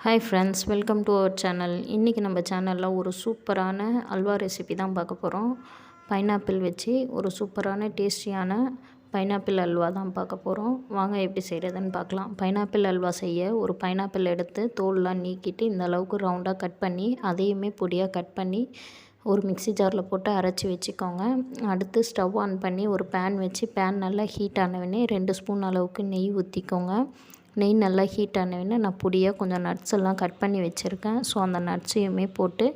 Hi friends welcome to our channel இன்றைக்கி நம்ம சேனலில் ஒரு சூப்பரான அல்வா ரெசிபி தான் பார்க்க போகிறோம் பைனாப்பிள் வச்சு ஒரு சூப்பரான டேஸ்டியான பைனாப்பிள் அல்வா தான் பார்க்க போகிறோம் வாங்க எப்படி செய்கிறதுன்னு பார்க்கலாம். பைனாப்பிள் அல்வா செய்ய ஒரு பைனாப்பிள் எடுத்து தோல்லாம் நீக்கிட்டு இந்த அளவுக்கு ரவுண்டாக கட் பண்ணி அதையுமே பொடியாக கட் பண்ணி ஒரு மிக்சி ஜாரில் போட்டு அரைச்சி வச்சுக்கோங்க. அடுத்து ஸ்டவ் ஆன் பண்ணி ஒரு பேன் வச்சு பேன் நல்லா ஹீட் ஆனவுடனே ரெண்டு ஸ்பூன் அளவுக்கு நெய் ஊற்றிக்கோங்க நெய் நல்லா ஹீட் ஆனவுடனே நான் பொடியாக கொஞ்சம் நட்ஸ் எல்லாம் கட் பண்ணி வச்சுருக்கேன். ஸோ அந்த நட்ஸையுமே போட்டு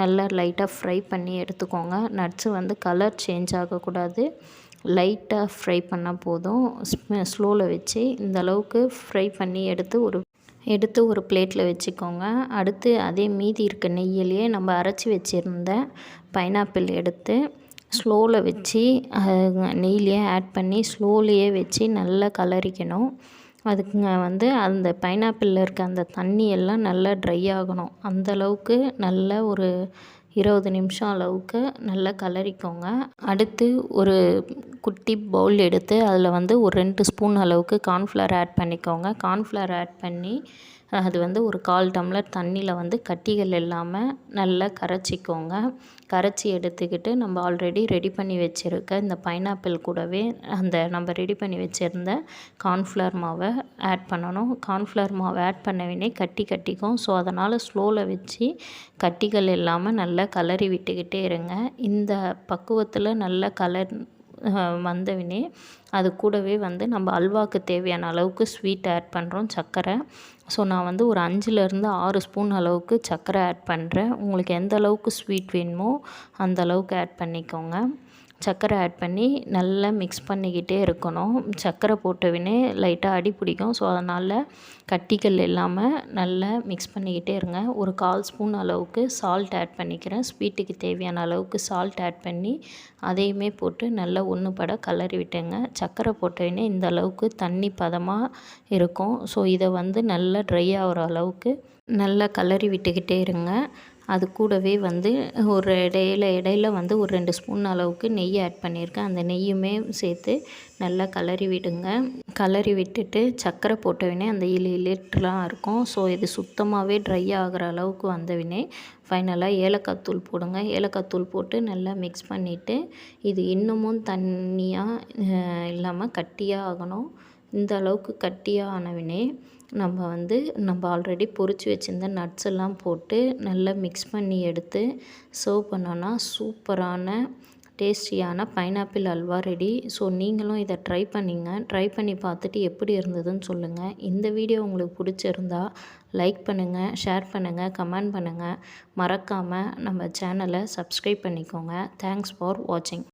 நல்லா லைட்டாக ஃப்ரை பண்ணி எடுத்துக்கோங்க. நட்ஸு வந்து கலர் சேஞ்ச் ஆகக்கூடாது. லைட்டாக ஃப்ரை பண்ணால் போதும். ஸ்லோவில் வச்சு இந்த அளவுக்கு ஃப்ரை பண்ணி எடுத்து ஒரு எடுத்து ஒரு பிளேட்டில் வச்சுக்கோங்க. அடுத்து அதே மீதி இருக்க நெய்யிலேயே நம்ம அரைச்சி வச்சுருந்த பைனாப்பிள் எடுத்து ஸ்லோவில் வச்சு நெய்லேயே ஆட் பண்ணி ஸ்லோலேயே வச்சு நல்லா கலரிக்கணும். அதுக்குங்க வந்து அந்த பைனாப்பிளில் இருக்க அந்த தண்ணி எல்லாம் நல்லா ட்ரை ஆகணும். அந்தளவுக்கு நல்ல ஒரு இருபது நிமிஷம் அளவுக்கு நல்லா கலரிக்கோங்க. அடுத்து ஒரு குட்டி பவுல் எடுத்து அதில் வந்து ஒரு ரெண்டு ஸ்பூன் அளவுக்கு கார்ன்ஃப்ளவர் ஆட் பண்ணிக்கோங்க. கார்ன்ஃப்ளவர் ஆட் பண்ணி அது வந்து ஒரு கால் டம்ளர் தண்ணியில் வந்து கட்டிகள் இல்லாமல் நல்லா கரைச்சிக்கோங்க. கரைச்சி எடுத்துக்கிட்டு நம்ம ஆல்ரெடி ரெடி பண்ணி வச்சுருக்க இந்த பைனாப்பிள் கூடவே அந்த நம்ம ரெடி பண்ணி வச்சுருந்த கார்ன்ஃப்ளவர் மாவை ஆட் பண்ணணும். கார்ன்ஃப்ளவர் மாவை ஆட் பண்ணவினே கட்டி கட்டிக்கும். ஸோ அதனால் ஸ்லோவில் வச்சு கட்டிகள் இல்லாமல் நல்லா கலரி விட்டுக்கிட்டே இருங்க. இந்த பக்குவத்தில் நல்லா கலர் வந்தவினே அது கூடவே வந்து நம்ம அல்வாவுக்கு தேவையான அளவுக்கு ஸ்வீட் ஆட் பண்ணுறோம் சர்க்கரை. ஸோ நான் வந்து ஒரு அஞ்சுலேருந்து ஆறு ஸ்பூன் அளவுக்கு சர்க்கரை ஆட் பண்ணுறேன் உங்களுக்கு எந்த அளவுக்கு ஸ்வீட் வேணுமோ அந்த அளவுக்கு ஆட் பண்ணிக்கோங்க. சர்க்கரை ஆட் பண்ணி நல்லா மிக்ஸ் பண்ணிக்கிட்டே இருக்கணும். சர்க்கரை போட்டவினே லைட்டாக அடி பிடிக்கும். ஸோ அதனால் கட்டிகள் இல்லாமல் நல்லா மிக்ஸ் பண்ணிக்கிட்டே இருங்க. ஒரு கால் ஸ்பூன் அளவுக்கு சால்ட் ஆட் பண்ணிக்கிறேன். ஸ்வீட்டுக்கு தேவையான அளவுக்கு சால்ட் ஆட் பண்ணி அதையுமே போட்டு நல்லா ஒன்று பட கலரி விட்டேங்க. சர்க்கரை போட்டோன்னே இந்த அளவுக்கு தண்ணி பதமாக இருக்கும். ஸோ இதை வந்து நல்லா ட்ரை ஆகிற அளவுக்கு நல்லா கலரி விட்டுக்கிட்டே இருங்க. அது கூடவே வந்து ஒரு இடையில இடையில வந்து ஒரு ரெண்டு ஸ்பூன் அளவுக்கு நெய் ஆட் பண்ணியிருக்கேன். அந்த நெய்யுமே சேர்த்து நல்லா கலரி விடுங்க. கலரி விட்டுட்டு சர்க்கரை போட்டவினே அந்த இலி இலிட்டுலாம் இருக்கும். ஸோ இது சுத்தமாகவே ட்ரை ஆகிற அளவுக்கு வந்தவினே ஃபைனலாக ஏலக்காய் தூள் போடுங்க. ஏலக்காய் தூள் போட்டு நல்லா மிக்ஸ் பண்ணிவிட்டு இது இன்னமும் தண்ணியாக இல்லாமல் கட்டியாக ஆகணும். இந்த அளவுக்கு கட்டியாக ஆனவினே நம்ம வந்து நம்ம ஆல்ரெடி பொறிச்சு வச்சுருந்த நட்ஸ் எல்லாம் போட்டு நல்லா மிக்ஸ் பண்ணி எடுத்து சர்வ் பண்ணோன்னா சூப்பரான டேஸ்டியான பைனாப்பிள் அல்வா ரெடி ஸோ நீங்களும் இதை ட்ரை பண்ணிங்க. ட்ரை பண்ணி பார்த்துட்டு எப்படி இருந்ததுன்னு சொல்லுங்கள் இந்த வீடியோ உங்களுக்கு பிடிச்சிருந்தா லைக் பண்ணுங்கள் ஷேர் பண்ணுங்கள் கமெண்ட் பண்ணுங்கள் மறக்காமல் நம்ம சேனலை சப்ஸ்கிரைப் பண்ணிக்கோங்க. தேங்க்ஸ் ஃபார் வாட்சிங்